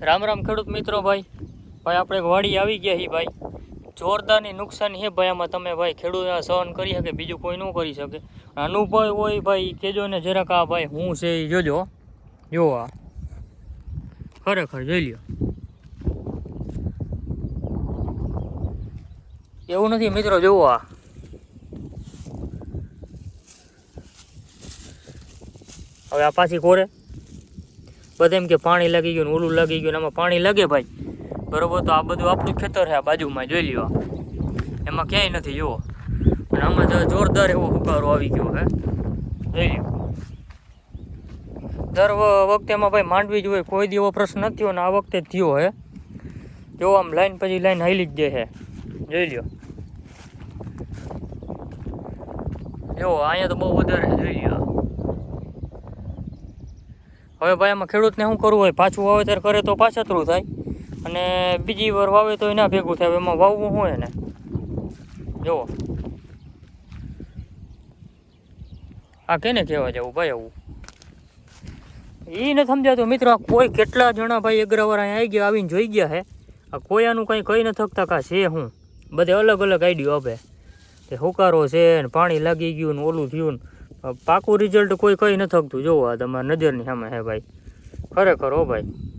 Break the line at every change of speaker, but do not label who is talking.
રામ રામ ખેડૂત મિત્રો ભાઈ. ભાઈ, આપણે એક વાડી આવી ગયા હી ભાઈ. જોરદારની નુકસાન છે ભાઈ આમાં તમે ભાઈ. ખેડૂત સહન કરી શકે, બીજું કોઈ ન કરી શકે. અનુભવ હોય ભાઈ કેજો ને જરાક આ ભાઈ હું છે એ જોજો. જો આ. ખરેખર જોઈ લ્યો. એવું નથી મિત્રો જોવો આ. હવે આ પાછી કોરે. બધા એમ કે પાણી લાગી ગયું ઓલું લાગી ગયું એમાં પાણી લાગે ભાઈ. બરોબર? તો આ બધું આપણું ખેતર છે આ બાજુમાં, જોઈ લ્યો. એમાં ક્યાંય નથી, જુઓ. અને આમાં તો જોરદાર એવો હુકારો આવી ગયો હે જોઈ લ્યો. દર વખતે એમાં ભાઈ માંડવી જ હોય, કોઈ એવો પ્રશ્ન નથી થયો ને આ વખતે થયો હે જો આમ લાઈન પછી લાઈન હાલી જ જાય છે. જોઈ લ્યો. જો, અહીંયા તો બહુ વધારે જોઈ લ્યો. હવે ભાઈ આમાં ખેડૂતને શું કરવું હોય? પાછું વાવેતર કરે તો પાછતરું થાય. અને બીજી વાર વાવે તો ના ભેગું થાય. એમાં વાવવું હોય ને જુઓ. આ કેને કહેવા જવું ભાઈ આવું? એ નથી સમજાતું. મિત્રો, આ કોઈ કેટલા જણા ભાઈ અગ્રવાર અહીંયા આવી ગયા, આવીને જોઈ ગયા હે? આ કોઈ આનું કંઈ કહી ન થકતા કા છે હું બધે અલગ અલગ આઈડિયો આપે. કે હુકારો છે ને પાણી લાગી ગયું ને ઓલું થયું ને પાકું રિઝલ્ટ કોઈ કંઈ નથી થતું જોવો આ તમારા નજરની સામે હે ભાઈ. ખરેખર હો ભાઈ.